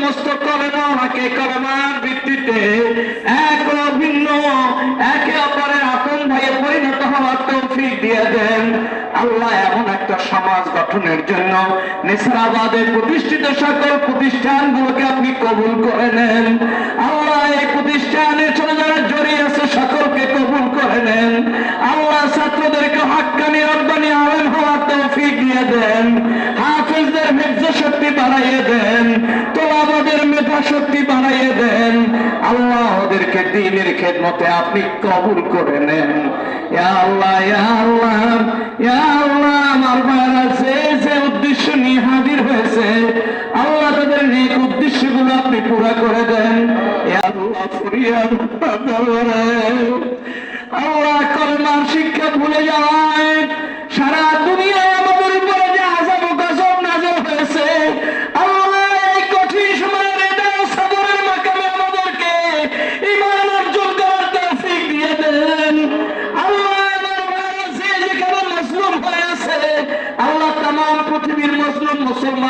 সমস্ত কলেমা আমাকে কলেমার ভিত্তিতে এক অভিন্ন একে অপরের আপন ভাইয়ে পরিণত হওয়ার তৌফিক দিয়ে দেন। আল্লাহ এমন একটা সমাজ গঠনের জন্য নেসারাবাদে প্রতিষ্ঠিত সকল প্রতিষ্ঠানগুলোকে আপনি কবুল করে নেন। আল্লাহ এই প্রতিষ্ঠানের সাথে যারা জড়িয়ে আছে সকলকে কবুল করে নেন। আল্লাহ ছাত্রদেরকে হাক্কানি রব্বানি আলেম হওয়ার তৌফিক দিয়ে দেন। শক্তি দেন। আল্লাহ ওদেরকে দিনের খেদমতে আপনি কবুল করে নেন। উদ্দেশ্য নিয়ে হাজির হয়েছে, আল্লাহ তাদের নেক উদ্দেশ্যগুলো আপনি পুরা করে দেন। আল্লাহ আল্লাহ শিক্ষা ভুলে যাওয়ায়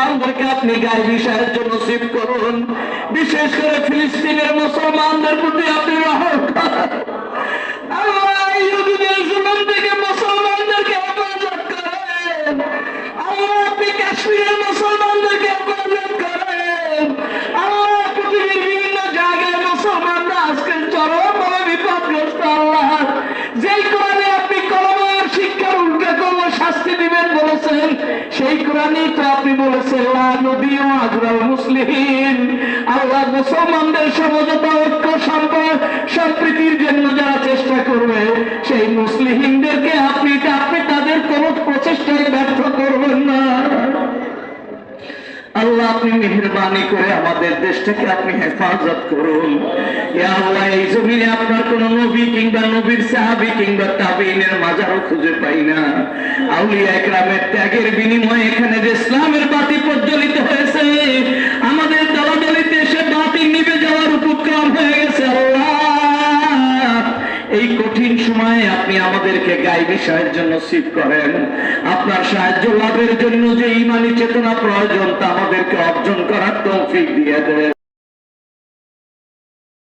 মুসলমানদেরকে আপনি গায়ে সাহায্য নসিব করুন। বিশেষ করে ফিলিস্তিনের মুসলমানদের প্রতি আপনি রহম করুন আল্লাহ ইহুদিদের জুলুম থেকে মুসলমানদেরকে হেফাজত করেন আল্লাহ আপনি কাশ্মীরের মুসলমানদেরকে হেফাজত করেন আল্লাহ পৃথিবীর বিভিন্ন জায়গায় মুসলমানরা আজকে চরমভাবে বিপদগ্রস্ত আল্লাহ যেই কোরআনে আপনি কলমার শিক্ষার উল্টা করলে শাস্তি দিবেন বলেছেন সেই কোরআনেই তো আপনি বলেছেন লা নবী ও আজরাল মুসলিমিন। আল্লাহ মুসলমানদের সমঝোতা, ঐক্য সম্পর্ক সম্প্রীতির জন্য যারা চেষ্টা করবে, সেই মুসলিমদেরকে আপনি আপনি তাদের কোন প্রচেষ্টায় ব্যর্থ করবেন না? আল্লাহ আপনি মেহরবানি করে আমাদের দেশটাকে আপনি হেফাজত করুন। আল্লাহ, এই জমিনে আপনার কোন নবী কিংবা নবীর সাহাবী কিংবা তাবিনের মাজারও খুঁজে পাই না। আউলিয়া একরামের ত্যাগের বিনিময়ে এখানে যে ইসলামের আপনি আমাদেরকে গাইবি জন্য নসিব করেন। আপনার সাহায্য লাভের জন্য যে ইমানি চেতনা প্রয়োজন তা আমাদেরকে অর্জন করার তৌফিক দিয়ে দেন।